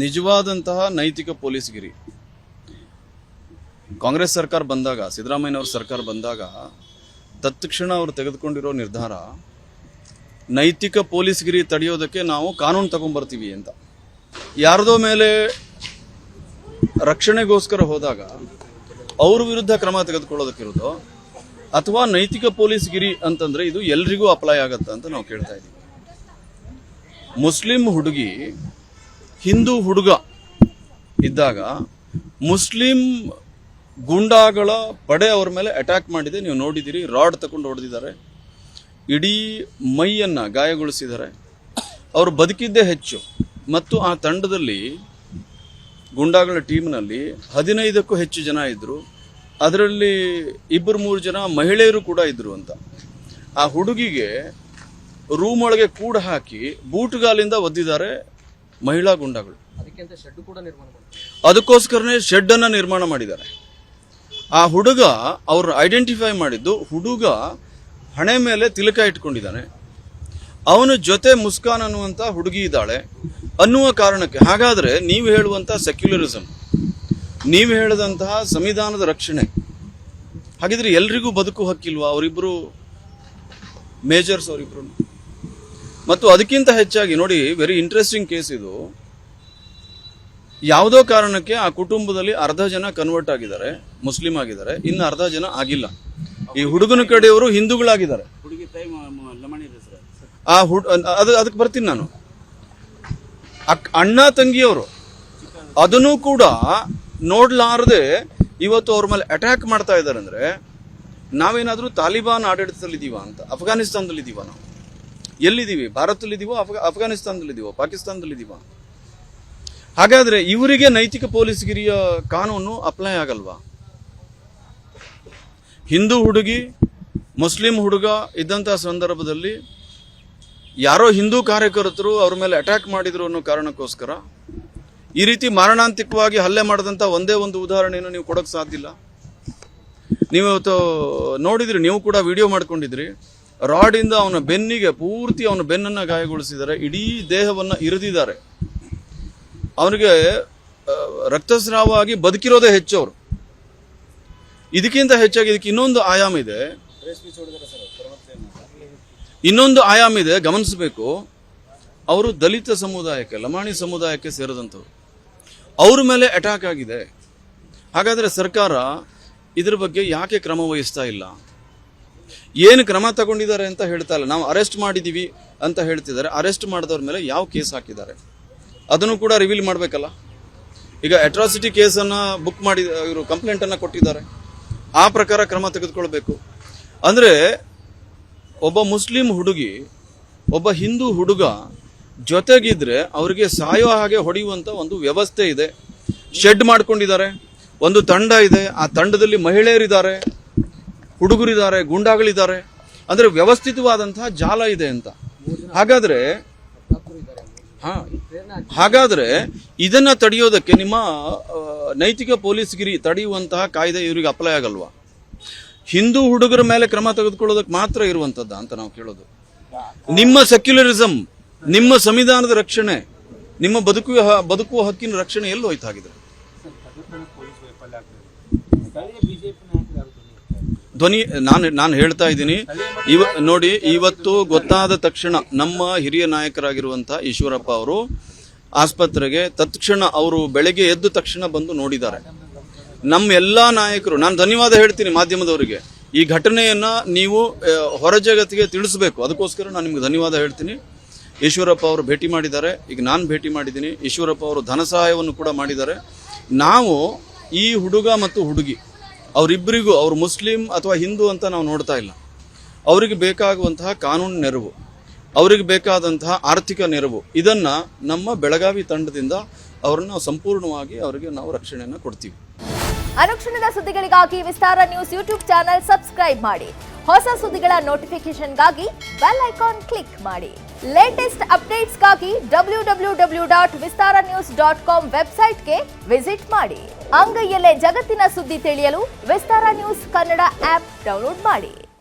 ನಿಜವಾದಂತಹ ನೈತಿಕ ಪೊಲೀಸ್ಗಿರಿ. ಕಾಂಗ್ರೆಸ್ ಸರ್ಕಾರ ಬಂದಾಗ, ಸಿದ್ದರಾಮಯ್ಯನವ್ರ ಸರ್ಕಾರ ಬಂದಾಗ, ತತ್ಕ್ಷಣ ಅವರು ತೆಗೆದುಕೊಂಡಿರೋ ನಿರ್ಧಾರ, ನೈತಿಕ ಪೊಲೀಸ್ಗಿರಿ ತಡೆಯೋದಕ್ಕೆ ನಾವು ಕಾನೂನು ತಗೊಂಡ್ಬರ್ತೀವಿ ಅಂತ. ಯಾರದೋ ಮೇಲೆ ರಕ್ಷಣೆಗೋಸ್ಕರ ಹೋದಾಗ, ಅವ್ರ ವಿರುದ್ಧ ಕ್ರಮ ತೆಗೆದುಕೊಳ್ಳೋದಕ್ಕಿರೋದು ಅಥವಾ ನೈತಿಕ ಪೊಲೀಸ್ಗಿರಿ ಅಂತಂದ್ರೆ ಇದು ಎಲ್ರಿಗೂ ಅಪ್ಲೈ ಆಗತ್ತೆ ಅಂತ ನಾವು ಕೇಳ್ತಾ ಇದ್ದೀವಿ. ಮುಸ್ಲಿಂ ಹುಡುಗಿ ಹಿಂದೂ ಹುಡುಗ ಇದ್ದಾಗ ಮುಸ್ಲಿಂ ಗುಂಡಾಗಳ ಪಡೆ ಅವ್ರ ಮೇಲೆ ಅಟ್ಯಾಕ್ ಮಾಡಿದೆ. ನೀವು ನೋಡಿದ್ದೀರಿ ರಾಡ್ ತಗೊಂಡು ಹೊಡೆದಿದ್ದಾರೆ. ಇಡೀ ಮೈಯನ್ನು ಗಾಯಗೊಳಿಸಿದ್ದಾರೆ. ಅವರು ಬದುಕಿದ್ದೇ ಹೆಚ್ಚು. ಮತ್ತು ಆ ತಂಡದಲ್ಲಿ ಗುಂಡಾಗಳ ಟೀಮ್ನಲ್ಲಿ ಹದಿನೈದಕ್ಕೂ ಹೆಚ್ಚು ಜನ ಇದ್ದರು ಅದರಲ್ಲಿ ಇಬ್ಬರು ಮೂರು ಜನ ಮಹಿಳೆಯರು ಕೂಡ ಇದ್ದರು ಅಂತ. ಆ ಹುಡುಗಿಗೆ ರೂಮ್ ಒಳಗೆ ಕೂಡ ಹಾಕಿ ಬೂಟುಗಾಲಿಂದ ಒದ್ದಿದ್ದಾರೆ. ಮಹಿಳಾ ಗುಂಡಗಳು. ಅದಕ್ಕೋಸ್ಕರನೇ ಶೆಡ್ ಅನ್ನ ನಿರ್ಮಾಣ ಮಾಡಿದ್ದಾರೆ. ಆ ಹುಡುಗ ಅವ್ರು ಐಡೆಂಟಿಫೈ ಮಾಡಿದ್ದು ಹುಡುಗ ಹಣೆ ಮೇಲೆ ತಿಲಕ ಇಟ್ಕೊಂಡಿದ್ದಾನೆ. ಅವನ ಜೊತೆ ಮುಸ್ಕಾನ್ ಅನ್ನುವಂಥ ಹುಡುಗಿ ಇದ್ದಾಳೆ. ಅನ್ನುವ ಕಾರಣಕ್ಕೆ ಹಾಗಾದ್ರೆ ನೀವು ಹೇಳುವಂಥ ಸೆಕ್ಯುಲರಿಸಮ್ ನೀವು ಹೇಳಿದಂತಹ ಸಂವಿಧಾನದ ರಕ್ಷಣೆ ಹಾಗಿದ್ರೆ ಎಲ್ರಿಗೂ ಬದುಕು ಹಕ್ಕಿಲ್ವಾ? ಅವರಿಬ್ಬರು ಮೇಜರ್ಸ್ ಅವರಿಬ್ರು ಮತ್ತು ಅದಕ್ಕಿಂತ ಹೆಚ್ಚಾಗಿ ನೋಡಿ ವೆರಿ ಇಂಟ್ರೆಸ್ಟಿಂಗ್ ಕೇಸ್ ಇದು. ಯಾವುದೋ ಕಾರಣಕ್ಕೆ ಆ ಕುಟುಂಬದಲ್ಲಿ ಅರ್ಧ ಜನ ಕನ್ವರ್ಟ್ ಆಗಿದ್ದಾರೆ ಮುಸ್ಲಿಂ ಆಗಿದ್ದಾರೆ ಇನ್ನು ಅರ್ಧ ಜನ ಆಗಿಲ್ಲ. ಈ ಹುಡುಗನ ಕಡೆಯವರು ಹಿಂದೂಗಳಾಗಿದ್ದಾರೆ. ಆ ಹುಡ್ ಅದು ಅದಕ್ಕೆ ಬರ್ತೀನಿ ನಾನು. ಅಕ್ ಅಣ್ಣ ತಂಗಿಯವರು ಅದನ್ನು ಕೂಡ ನೋಡ್ಲಾರದೆ ಇವತ್ತು ಅವ್ರ ಮೇಲೆ ಅಟ್ಯಾಕ್ ಮಾಡ್ತಾ ಇದ್ದಾರೆ ಅಂದ್ರೆ ನಾವೇನಾದ್ರೂ ತಾಲಿಬಾನ್ ಆಡಳಿತದಲ್ಲಿದ್ದೀವ ಅಂತ ಅಫ್ಘಾನಿಸ್ತಾನದಲ್ಲಿದ್ದೀವ ನಾವು? ಎಲ್ಲಿದ್ದೀವಿ? ಭಾರತದಲ್ಲಿದ್ದೀವೋ ಅಫ್ ಅಫ್ಘಾನಿಸ್ತಾನದಲ್ಲಿದ್ದೀವೋ, ಪಾಕಿಸ್ತಾನದಲ್ಲಿದ್ದೀವೋ? ಹಾಗಾದ್ರೆ ಇವರಿಗೆ ನೈತಿಕ ಪೊಲೀಸ್ಗಿರಿಯ ಕಾನೂನು ಅಪ್ಲೈ ಆಗಲ್ವಾ? ಹಿಂದೂ ಹುಡುಗಿ, ಮುಸ್ಲಿಂ ಹುಡುಗ ಇದ್ದಂಥ ಸಂದರ್ಭದಲ್ಲಿ ಯಾರೋ ಹಿಂದೂ ಕಾರ್ಯಕರ್ತರು ಅವ್ರ ಮೇಲೆ ಅಟ್ಯಾಕ್ ಮಾಡಿದ್ರು ಅನ್ನೋ ಕಾರಣಕ್ಕೋಸ್ಕರ ಈ ರೀತಿ ಮಾರಣಾಂತಿಕವಾಗಿ ಹಲ್ಲೆ ಮಾಡಿದಂಥ ಒಂದೇ ಒಂದು ಉದಾಹರಣೆಯನ್ನು ನೀವು ಕೊಡೋಕೆ ಸಾಧ್ಯ ಇಲ್ಲ. ನೀವು ಇವತ್ತು ನೋಡಿದ್ರಿ, ನೀವು ಕೂಡ ವಿಡಿಯೋ ಮಾಡ್ಕೊಂಡಿದ್ರಿ. ರಾಡಿಂದ ಅವನ ಬೆನ್ನಿಗೆ ಪೂರ್ತಿ ಅವನ ಬೆನ್ನನ್ನು ಗಾಯಗೊಳಿಸಿದ್ದಾರೆ. ಇಡೀ ದೇಹವನ್ನು ಇರಿದಿದ್ದಾರೆ. ಅವನಿಗೆ ರಕ್ತಸ್ರಾವ ಆಗಿ ಬದುಕಿರೋದೇ ಹೆಚ್ಚು ಅವರು. ಇದಕ್ಕಿಂತ ಹೆಚ್ಚಾಗಿ ಇದಕ್ಕೆ ಇನ್ನೊಂದು ಆಯಾಮ ಇದೆ. ಇನ್ನೊಂದು ಆಯಾಮ ಇದೆ, ಗಮನಿಸಬೇಕು. ಅವರು ದಲಿತ ಸಮುದಾಯಕ್ಕೆ, ಲಮಾಣಿ ಸಮುದಾಯಕ್ಕೆ ಸೇರಿದಂಥವ್ರು. ಅವ್ರ ಮೇಲೆ ಅಟ್ಯಾಕ್ ಆಗಿದೆ. ಹಾಗಾದರೆ ಸರ್ಕಾರ ಇದ್ರ ಬಗ್ಗೆ ಯಾಕೆ ಕ್ರಮ ವಹಿಸ್ತಾ ಇಲ್ಲ? ಏನು ಕ್ರಮ ತಗೊಂಡಿದ್ದಾರೆ ಅಂತ ಹೇಳ್ತಾ ಇಲ್ಲ. ನಾವು ಅರೆಸ್ಟ್ ಮಾಡಿದ್ದೀವಿ ಅಂತ ಹೇಳ್ತಿದ್ದಾರೆ. ಅರೆಸ್ಟ್ ಮಾಡಿದವ್ರ ಮೇಲೆ ಯಾವ ಕೇಸ್ ಹಾಕಿದ್ದಾರೆ? ಅದನ್ನು ಕೂಡ ರಿವೀಲ್ ಮಾಡಬೇಕಲ್ಲ. ಈಗ ಅಟ್ರಾಸಿಟಿ ಕೇಸನ್ನು ಬುಕ್ ಮಾಡಿ, ಇವರು ಕಂಪ್ಲೇಂಟನ್ನು ಕೊಟ್ಟಿದ್ದಾರೆ. ಆ ಪ್ರಕಾರ ಕ್ರಮ ತೆಗೆದುಕೊಳ್ಬೇಕು. ಅಂದರೆ ಒಬ್ಬ ಮುಸ್ಲಿಂ ಹುಡುಗಿ, ಒಬ್ಬ ಹಿಂದೂ ಹುಡುಗ ಜೊತೆಗಿದ್ರೆ ಅವರಿಗೆ ಸಾಯೋ ಹಾಗೆ ಹೊಡೆಯುವಂಥ ಒಂದು ವ್ಯವಸ್ಥೆ ಇದೆ. ಶೆಡ್ ಮಾಡ್ಕೊಂಡಿದ್ದಾರೆ. ಒಂದು ತಂಡ ಇದೆ. ಆ ತಂಡದಲ್ಲಿ ಮಹಿಳೆಯರಿದ್ದಾರೆ. ಹುಡುಗರಿದ್ದಾರೆ, ಗುಂಡಾಗಳಿದ್ದಾರೆ. ಅಂದ್ರೆ ವ್ಯವಸ್ಥಿತವಾದಂತಹ ಜಾಲ ಇದೆ ಅಂತ. ಹಾಗಾದ್ರೆ, ಹಾ, ಹಾಗಾದ್ರೆ ಇದನ್ನ ತಡೆಯೋದಕ್ಕೆ ನಿಮ್ಮ ನೈತಿಕ ಪೊಲೀಸ್ಗಿರಿ ತಡೆಯುವಂತಹ ಕಾಯ್ದೆ ಇವರಿಗೆ ಅಪ್ಲೈ ಆಗಲ್ವಾ? ಹಿಂದೂ ಹುಡುಗರ ಮೇಲೆ ಕ್ರಮ ತೆಗೆದುಕೊಳ್ಳೋದಕ್ಕೆ ಮಾತ್ರ ಇರುವಂತದ್ದ ಅಂತ ನಾವು ಕೇಳೋದು. ನಿಮ್ಮ ಸೆಕ್ಯುಲರಿಸಂ ನಿಮ್ಮ ಸಂವಿಧಾನದ ರಕ್ಷಣೆ, ನಿಮ್ಮ ಬದುಕುವ ಬದುಕುವ ಹಕ್ಕಿನ ರಕ್ಷಣೆ ಎಲ್ಲಿ ಹೋಯ್ತಾಗಿದೆ ಧ್ವನಿ, ನಾನು ನಾನು ಹೇಳ್ತಾ ಇದ್ದೀನಿ. ಇವ, ನೋಡಿ, ಇವತ್ತು ಗೊತ್ತಾದ ತಕ್ಷಣ ನಮ್ಮ ಹಿರಿಯ ನಾಯಕರಾಗಿರುವಂಥ ಈಶ್ವರಪ್ಪ ಅವರು ಆಸ್ಪತ್ರೆಗೆ ತತ್ಕ್ಷಣ ಅವರು ಬೆಳಗ್ಗೆ ಎದ್ದ ತಕ್ಷಣ ಬಂದು ನೋಡಿದ್ದಾರೆ. ನಮ್ಮ ಎಲ್ಲ ನಾಯಕರು, ನಾನು ಧನ್ಯವಾದ ಹೇಳ್ತೀನಿ ಮಾಧ್ಯಮದವರಿಗೆ. ಈ ಘಟನೆಯನ್ನು ನೀವು ಹೊರ ಜಗತ್ತಿಗೆ ತಿಳಿಸ್ಬೇಕು. ಅದಕ್ಕೋಸ್ಕರ ನಾನು ನಿಮ್ಗೆ ಧನ್ಯವಾದ ಹೇಳ್ತೀನಿ. ಈಶ್ವರಪ್ಪ ಅವರು ಭೇಟಿ ಮಾಡಿದ್ದಾರೆ. ಈಗ ನಾನು ಭೇಟಿ ಮಾಡಿದ್ದೀನಿ. ಈಶ್ವರಪ್ಪ ಅವರು ಧನ ಸಹಾಯವನ್ನು ಕೂಡ ಮಾಡಿದ್ದಾರೆ. ನಾವು ಈ ಹುಡುಗ ಮತ್ತು ಹುಡುಗಿ ಅವರಿಬ್ಬರಿಗೂ ಅವರು ಮುಸ್ಲಿಂ ಅಥವಾ ಹಿಂದೂ ಅಂತ ನಾವು ನೋಡ್ತಾ ಇಲ್ಲ. ಅವರಿಗೆ ಬೇಕಾಗುವಂತಹ ಕಾನೂನು ನೆರವು, ಅವರಿಗೆ ಬೇಕಾದಂತಹ ಆರ್ಥಿಕ ನೆರವು, ಇದನ್ನ ನಮ್ಮ ಬೆಳಗಾವಿ ತಂಡದಿಂದ ಅವರನ್ನ ಸಂಪೂರ್ಣವಾಗಿ ಅವರಿಗೆ ನಾವು ರಕ್ಷಣೆಯನ್ನು ಕೊಡ್ತೀವಿ. ಅನುಕ್ಷಣದ ಸುದ್ದಿಗಳಿಗಾಗಿ Vistara news YouTube channel subscribe ಮಾಡಿ. ಹೊಸ ಸುದ್ದಿಗಳ ನೋಟಿಫಿಕೇಶನ್ಗಾಗಿ ಬೆಲ್ ಐಕಾನ್ ಕ್ಲಿಕ್ ಮಾಡಿ. Latest ಅಪ್ಡೇಟ್ಸ್ಗಾಗಿ W W W dot Vistara news dot com ವೆಬ್ಸೈಟ್ಗೆ ವಿಸಿಟ್ ಮಾಡಿ. ಅಂಗೈಯಲ್ಲೇ ಜಗತ್ತಿನ ಸುದ್ದಿ ತಿಳಿಯಲು Vistara news Kannada app download ಮಾಡಿ.